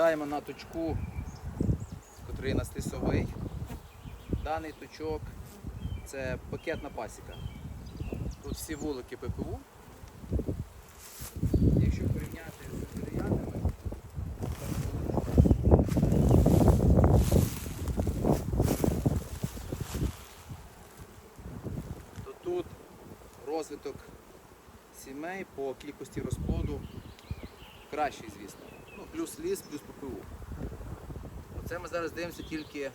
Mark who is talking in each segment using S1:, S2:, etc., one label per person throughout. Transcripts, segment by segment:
S1: Всіх на точку, котрий на стисовий. Даний точок це пакетна пасіка. Тут всі вулики ППУ. Якщо порівняти з дерев'яними, то тут розвиток сімей по кількості розплоду кращий, звісно. Плюс ліс, плюс ППУ. Оце ми зараз дивимося тільки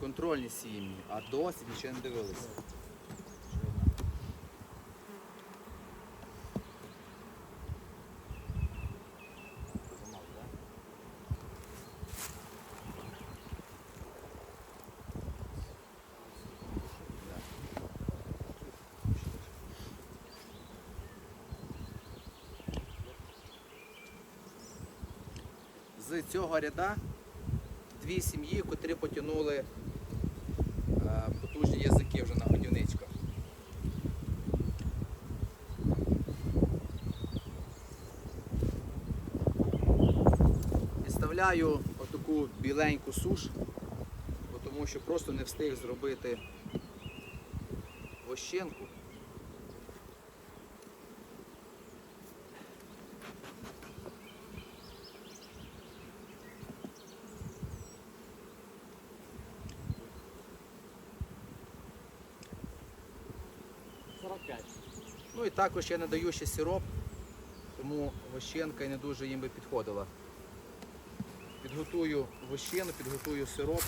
S1: контрольні сім'ї, а досі нічого не дивилися. З цього ряда дві сім'ї, котрі потягнули е, потужні язики вже на годівничках. Підставляю отаку біленьку суш, тому що просто не встиг зробити вощенку. Також я не ще сироп, тому вощенка не дуже їм би підходила. Підготую вощину, підготую сироп.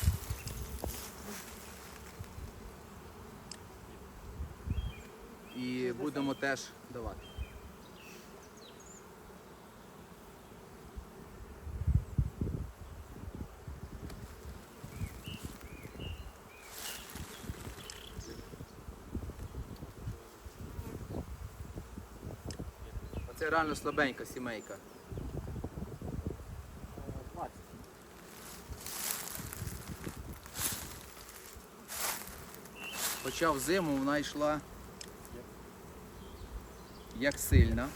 S1: І будемо теж давати. Реально слабенька сімейка. Хоча в зиму вона йшла як сильна.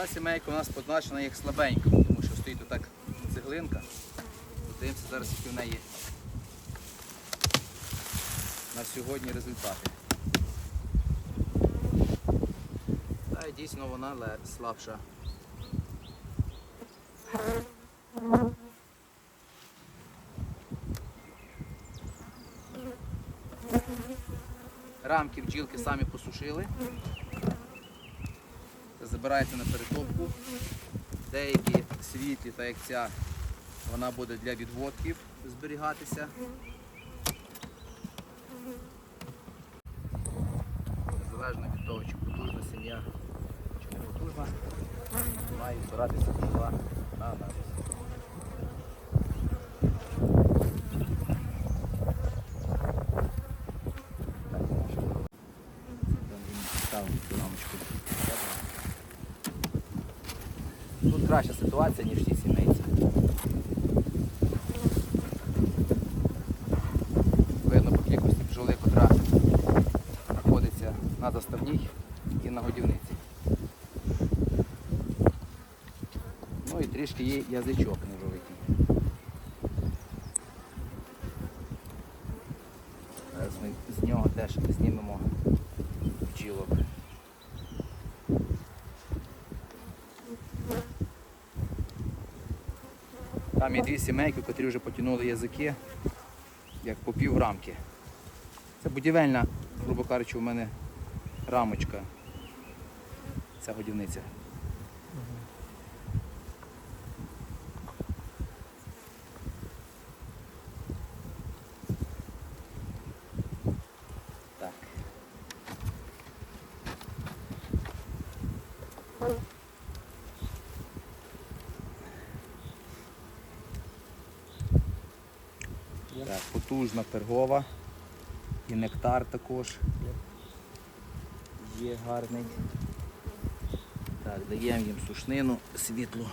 S1: Та сімейка у нас позначена як слабенька, тому що стоїть отак цеглинка. Подивимося зараз, які в неї на сьогодні результати. Та й дійсно вона слабша. Рамки бджілки самі посушили. Забирається на перетопку. Деякі світлі, так як ця, вона буде для відводків зберігатися. Залежно від того, чи потужна сім'я, чи не потужна, має збиратися на аналіз. Так, що робити? Там він ставив цю рамочку. Тут краща ситуація, ніж ті сімейці. Видно по кількості бджоли, котра знаходиться на заставній і на годівниці. Ну і трішки є язичок ножовитий. Зараз ми з нього теж знімемо бджілок. Там є дві сімейки, котрі вже потягнули язики, як по пів рамки. Це будівельна, грубо кажучи, у мене рамочка. Ця годівниця. Так. Так, потужна пергова і нектар також. є гарний. Так, даємо їм сушнину, світло.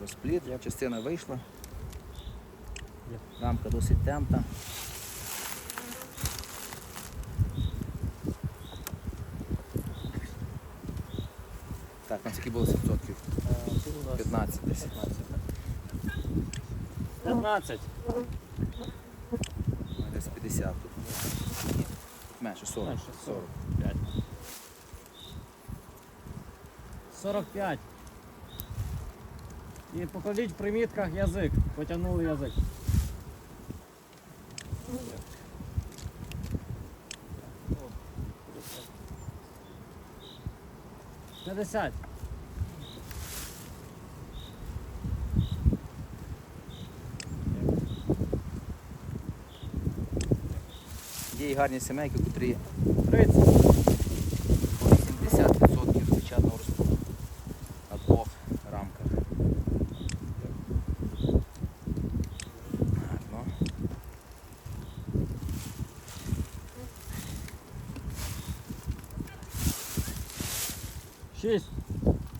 S1: Розплід, частина вийшла. Рамка досить темна. Так, на скільки було відсотків? 15 десь.
S2: 15.
S1: Десь 50 тут. Ні, Менше 40.
S2: Менше
S1: 40.
S2: 45. 45. І покладіть в примітках язик. Потягнули язик. П'ятдесят.
S1: Є і гарні сімейки, котрі
S2: 30. 6,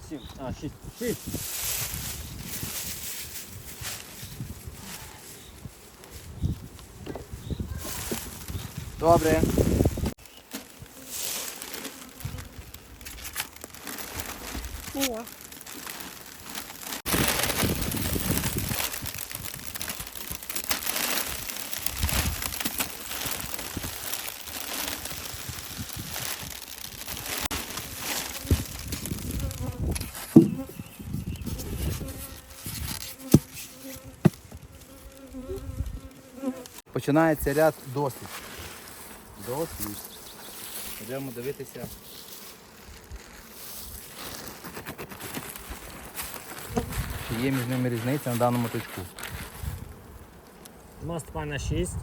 S2: 7, а, 6, 6.
S1: Добре. Починається ряд дослід. Дослід. Йдемо дивитися. Чи є між ними різниця на даному точку.
S2: Мост пана 6.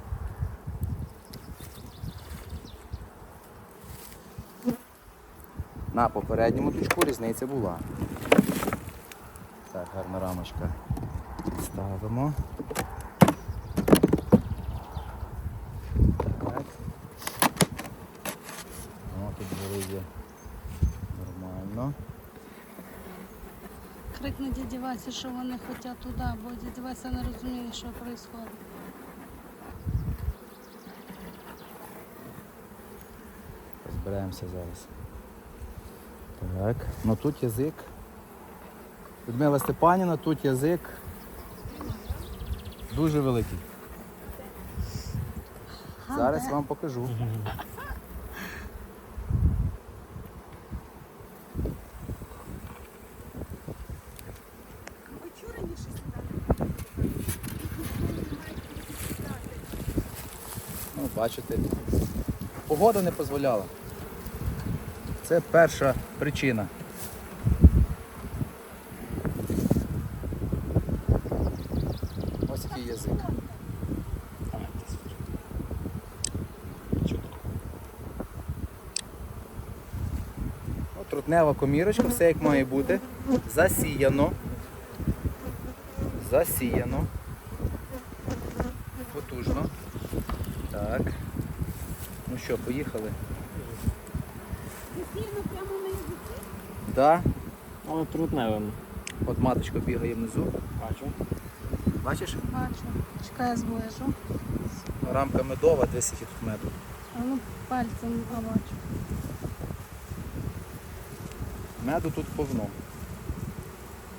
S1: На попередньому точку різниця була. Так, гарна рамочка. Ставимо. Так. О, тут були є нормально.
S3: Крикне що вони хочуть туди, бо дядя не розуміє, що відбувається.
S1: Розберемося зараз. Так, ну тут язик. Людмила Степанівна, тут язик дуже великий. Зараз вам покажу. Бачите, погода не дозволяла. Це перша причина. Ось який язик. Трутнева комірочка, все як має бути. Засіяно. Засіяно. Потужно. Так. Ну що, поїхали? Да.
S2: Але трутневим.
S1: От маточка бігає внизу.
S2: Бачу.
S1: Бачиш?
S3: Бачу. Чекай, я зближу.
S1: Рамка медова, 10 тут меду.
S3: А ну пальцем а бачу.
S1: Меду тут повно.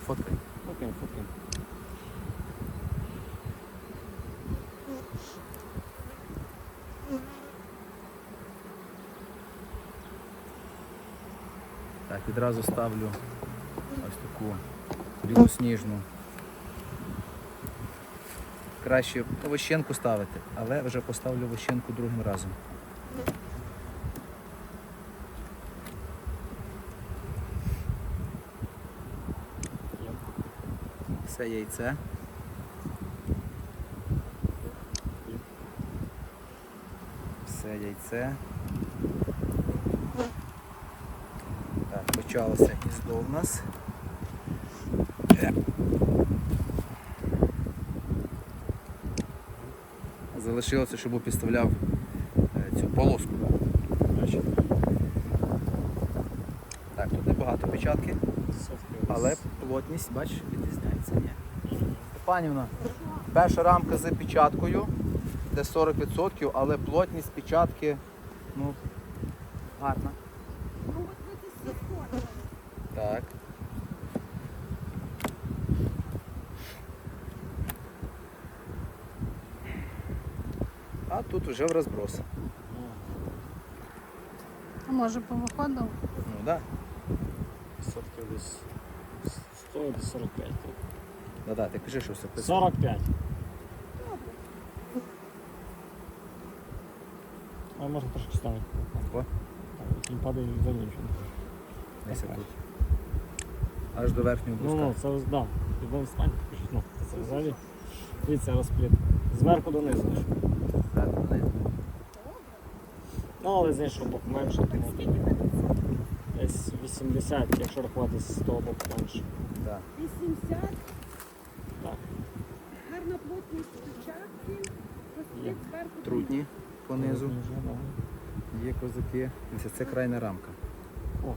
S1: Фоткай.
S2: Фокин, фокин.
S1: Так, відразу ставлю ось таку білосніжну. Краще овощенку ставити, але вже поставлю овощенку другим разом. Все яйце. Все яйце. Так, гніздо в нас. Залишилося, щоб підставляв е, цю полоску. Так, тут небагато печатки, але плотність, бачиш, відрізняється. Ні. Степанівна, перша рамка з печаткою, де 40%, але плотність печатки ну, гарна. Так. А тут вже в розброс.
S3: А може повиходив?
S1: Ну да.
S2: Сотки десь 100 десь 45.
S1: Да-да, ти кажи, що все писано.
S2: 45. А можна трошки ставити.
S1: О,
S2: Так, він падає за нічого.
S1: десь тут. Аж до верхнього
S2: Ну,
S1: бруска.
S2: ну, це да. Любов стань, покажіть. Ну, це взагалі. Дивіться, розпліт. Зверху донизу. Ну, але з іншого боку менше, тому десь 80, якщо рахувати з того боку менше.
S1: Да.
S4: 80,
S2: Так.
S4: гарна плотність печатки,
S2: Є.
S4: розпліт зверху.
S1: Трутні понизу. Є козаки. Ось Це крайня рамка.
S2: Ох,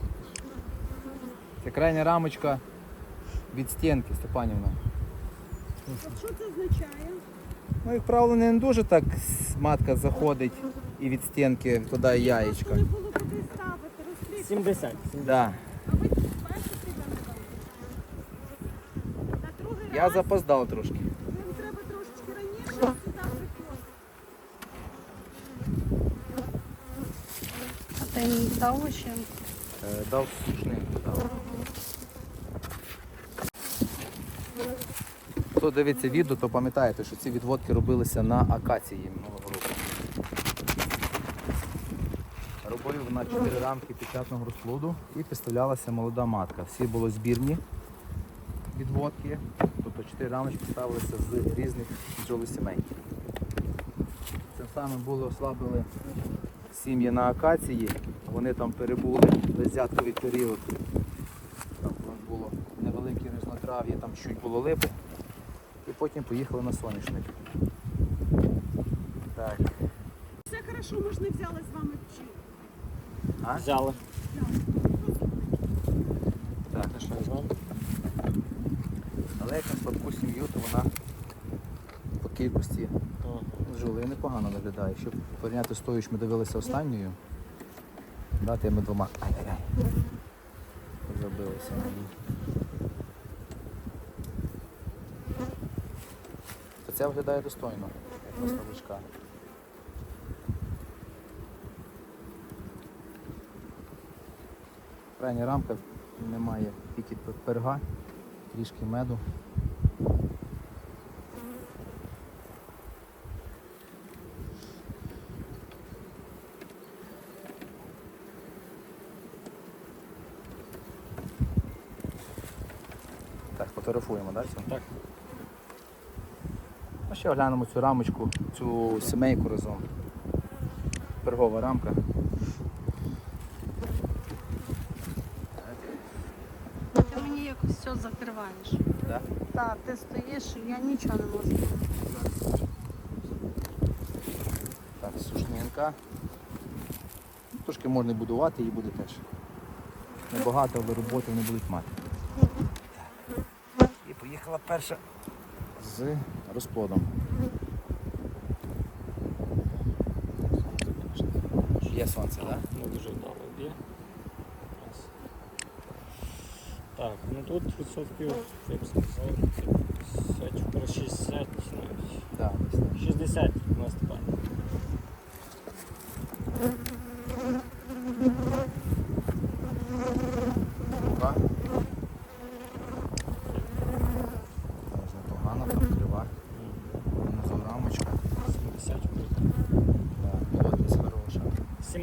S1: Це крайня рамочка від стінки, Степанівна.
S4: От що це означає?
S1: Ну, як правило, не дуже так матка заходить і від стінки вкладає яєчко.
S4: Просто не було куди ставити, розпліт.
S2: 70. 70.
S1: Да. Я запоздав трошки.
S4: треба трошечки раніше сюди приходити.
S3: А ти їм дав ще?
S1: Е, Дав сушник. Дав. Хто дивиться відео, то пам'ятаєте, що ці відводки робилися на акації минулого року. Робив на 4 рамки печатного розплоду і підставлялася молода матка. Всі були збірні відводки, тобто 4 рамочки ставилися з різних бджолосімей. Цим самим були ослабили сім'ї на акації, вони там перебули беззятковий період. Там було невелике різнотрав'я, там чуть було липи. Потім поїхали на соняшник. Так.
S4: Все хорошо, ми ж не взяли з вами чи.
S1: А?
S2: Взяли.
S1: Так.
S2: Що я знав.
S1: Але як на слабку сім'ю, то вона по кількості бджоли непогано виглядає. Щоб порівняти з тою, що ми дивилися останньою, дати ми двома. Ай-яй-яй. Забилися. Це виглядає достойно, як на слабочка. Крайня рамка немає тільки перга, трішки меду. Так, фотографуємо, так? цю?
S2: Так.
S1: Ще оглянемо цю рамочку, цю сімейку разом. Пергова рамка.
S3: Ти мені якось все закриваєш.
S1: Да?
S3: Так, ти стоїш, я нічого не можу.
S1: Так, сушнінка. Трошки можна будувати, її буде теж. Небагато, але роботи вони будуть мати. І поїхала перша з розплодом. Є сонце, так? Да?
S2: Не дуже вдало б'є. Раз. Так, ну тут відсотків, я б сказав, 50, 60 навіть.
S1: Да, десь так.
S2: 60 на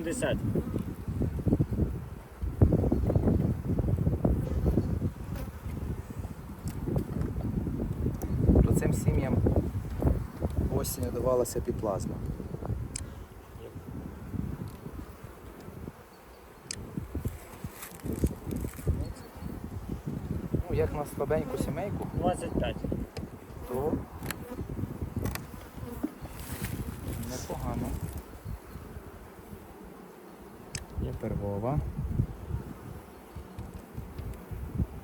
S2: 70.
S1: То цим сім'ям осінню давалася піплазма. Ну, як на слабеньку сімейку,
S2: 25.
S1: то непогано. Є первова.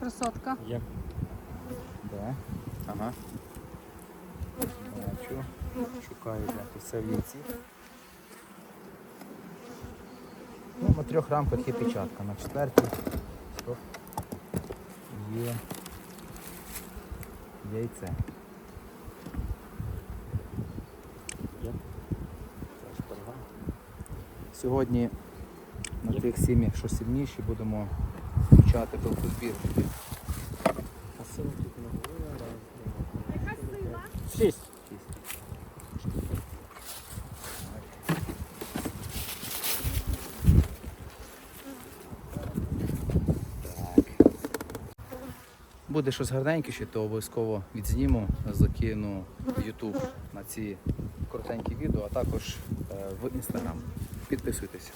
S3: Красотка.
S2: Є.
S1: Де? Ага. Бачу. Шукаю, де тут все в яйці. Ну, на трьох рамках є печатка. На четвертій стоп. є яйце. Сьогодні на тих сім'ях, що сильніші, будемо включати пилкозбір.
S4: Яка сила?
S2: Шість.
S1: Буде щось гарненьке, то обов'язково відзніму, закину в YouTube на ці коротенькі відео, а також е, в Instagram. Підписуйтесь.